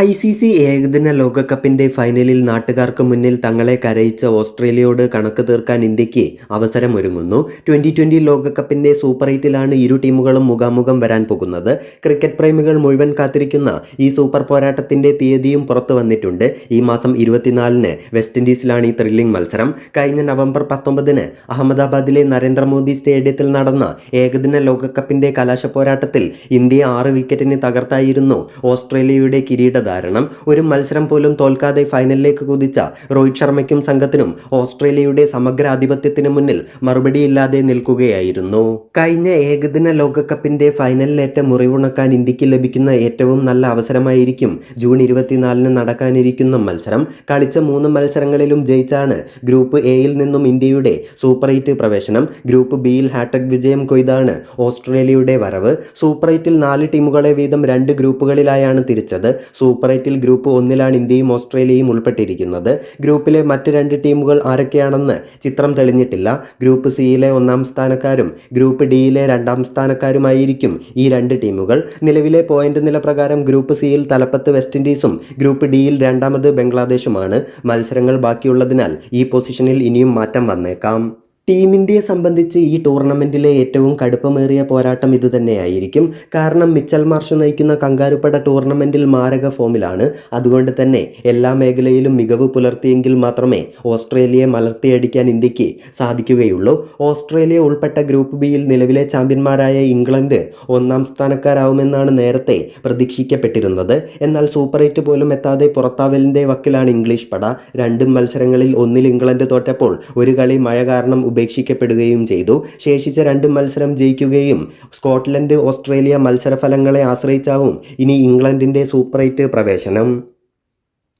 I C C ഏകദിന ലോകകപ്പിന്റെ ഫൈനലിൽ നാട്ടുകാർക്ക് മുന്നിൽ തങ്ങളെ കരയിച്ച ഓസ്ട്രേലിയയോട് കണക്ക് തീർക്കാൻ ഇന്ത്യയ്ക്ക് അവസരമൊരുങ്ങുന്നു. ട്വന്റി ട്വന്റി ലോകകപ്പിന്റെ സൂപ്പർ എയ്റ്റിലാണ് ഇരു ടീമുകളും മുഖാമുഖം വരാൻ പോകുന്നത്. ക്രിക്കറ്റ് പ്രേമികൾ മുഴുവൻ കാത്തിരിക്കുന്ന ഈ സൂപ്പർ പോരാട്ടത്തിന്റെ തീയതിയും പുറത്തു വന്നിട്ടുണ്ട്. ഈ മാസം ഇരുപത്തിനാലിന് വെസ്റ്റ് ഇൻഡീസിലാണ് ഈ ത്രില്ലിംഗ് മത്സരം. കഴിഞ്ഞ നവംബർ പത്തൊമ്പതിന് അഹമ്മദാബാദിലെ നരേന്ദ്രമോദി സ്റ്റേഡിയത്തിൽ നടന്ന ഏകദിന ലോകകപ്പിന്റെ കലാശ പോരാട്ടത്തിൽ ഇന്ത്യയെ ആറ് വിക്കറ്റിന് തകർത്തായിരുന്നു ഓസ്ട്രേലിയയുടെ കിരീടധാരണം ഒരു മത്സരം പോലും തോൽക്കാതെ ഫൈനലിലേക്ക് കുതിച്ച രോഹിത് ശർമ്മയ്ക്കും സംഘത്തിനും ഓസ്ട്രേലിയയുടെ സമഗ്ര ആധിപത്യത്തിന് മുന്നിൽ മറുപടിയില്ലാതെ നിൽക്കുകയായിരുന്നു. കഴിഞ്ഞ ഏകദിന ലോകകപ്പിന്റെ ഫൈനലിലേറ്റ മുറിവുണക്കാൻ ഇന്ത്യയ്ക്ക് ലഭിക്കുന്ന ഏറ്റവും നല്ല അവസരമായിരിക്കും ജൂൺ ഇരുപത്തിനാലിന് നടക്കാനിരിക്കുന്ന മത്സരം. കളിച്ച മൂന്ന് മത്സരങ്ങളിലും ജയിച്ചാണ് ഗ്രൂപ്പ് എയിൽ നിന്നും ഇന്ത്യയുടെ സൂപ്പർ എയ്റ്റ് പ്രവേശനം. ഗ്രൂപ്പ് ബിയിൽ ഹാട്രിക് വിജയം കൊയ്താണ് ഓസ്ട്രേലിയയുടെ വരവ്. സൂപ്പർ എയ്റ്റിൽ നാല് ടീമുകളെ വീതം രണ്ട് ഗ്രൂപ്പുകളിലായാണ് തിരിച്ചത്. സൂപ്പർ എയ്റ്റിൽ ഗ്രൂപ്പ് ഒന്നിലാണ് ഇന്ത്യയും ഓസ്ട്രേലിയയും ഉൾപ്പെട്ടിരിക്കുന്നത്. ഗ്രൂപ്പിലെ മറ്റ് രണ്ട് ടീമുകൾ ആരൊക്കെയാണെന്ന് ചിത്രം തെളിഞ്ഞിട്ടില്ല. ഗ്രൂപ്പ് സിയിലെ ഒന്നാം സ്ഥാനക്കാരും ഗ്രൂപ്പ് ഡിയിലെ രണ്ടാം സ്ഥാനക്കാരുമായിരിക്കും ഈ രണ്ട് ടീമുകൾ. നിലവിലെ പോയിന്റ് നില പ്രകാരം ഗ്രൂപ്പ് സിയിൽ തലപ്പത്ത് വെസ്റ്റ് ഇൻഡീസും ഗ്രൂപ്പ് ഡിയിൽ രണ്ടാമത് ബംഗ്ലാദേശുമാണ്. മത്സരങ്ങൾ ബാക്കിയുള്ളതിനാൽ ഈ പൊസിഷനിൽ ഇനിയും മാറ്റം വന്നേക്കാം. ടീം ഇന്ത്യയെ സംബന്ധിച്ച് ഈ ടൂർണമെന്റിലെ ഏറ്റവും കടുപ്പമേറിയ പോരാട്ടം ഇതുതന്നെയായിരിക്കും കാരണം മിച്ചൽ മാർഷ് നയിക്കുന്ന കങ്കാരുപ്പട ടൂർണമെന്റിൽ മാരക ഫോമിലാണ്. അതുകൊണ്ട് തന്നെ എല്ലാ മേഖലയിലും മികവ് പുലർത്തിയെങ്കിൽ മാത്രമേ ഓസ്ട്രേലിയയെ മലർത്തിയടിക്കാൻ ഇന്ത്യയ്ക്ക് സാധിക്കുകയുള്ളൂ. ഓസ്ട്രേലിയ ഉൾപ്പെട്ട ഗ്രൂപ്പ് ബിയിൽ നിലവിലെ ചാമ്പ്യന്മാരായ ഇംഗ്ലണ്ട് ഒന്നാം സ്ഥാനക്കാരാവുമെന്നാണ് നേരത്തെ പ്രതീക്ഷിക്കപ്പെട്ടിരുന്നത്. എന്നാൽ സൂപ്പർ എയ്റ്റ് പോലും എത്താതെ പുറത്താവലിന്റെ വക്കിലാണ് ഇംഗ്ലീഷ് പട. രണ്ടും മത്സരങ്ങളിൽ ഒന്നിൽ ഇംഗ്ലണ്ട് തോറ്റപ്പോൾ ഒരു കളി മഴ കാരണം ഉപേക്ഷിക്കപ്പെടുകയും ചെയ്തു. ശേഷിച്ച രണ്ട് മത്സരം ജയിക്കുകയും സ്കോട്ട്ലൻഡ് ഓസ്ട്രേലിയ മത്സരഫലങ്ങളെ ആശ്രയിച്ചാവും ഇനി ഇംഗ്ലണ്ടിന്റെ സൂപ്പർ എയ്റ്റ് പ്രവേശനം.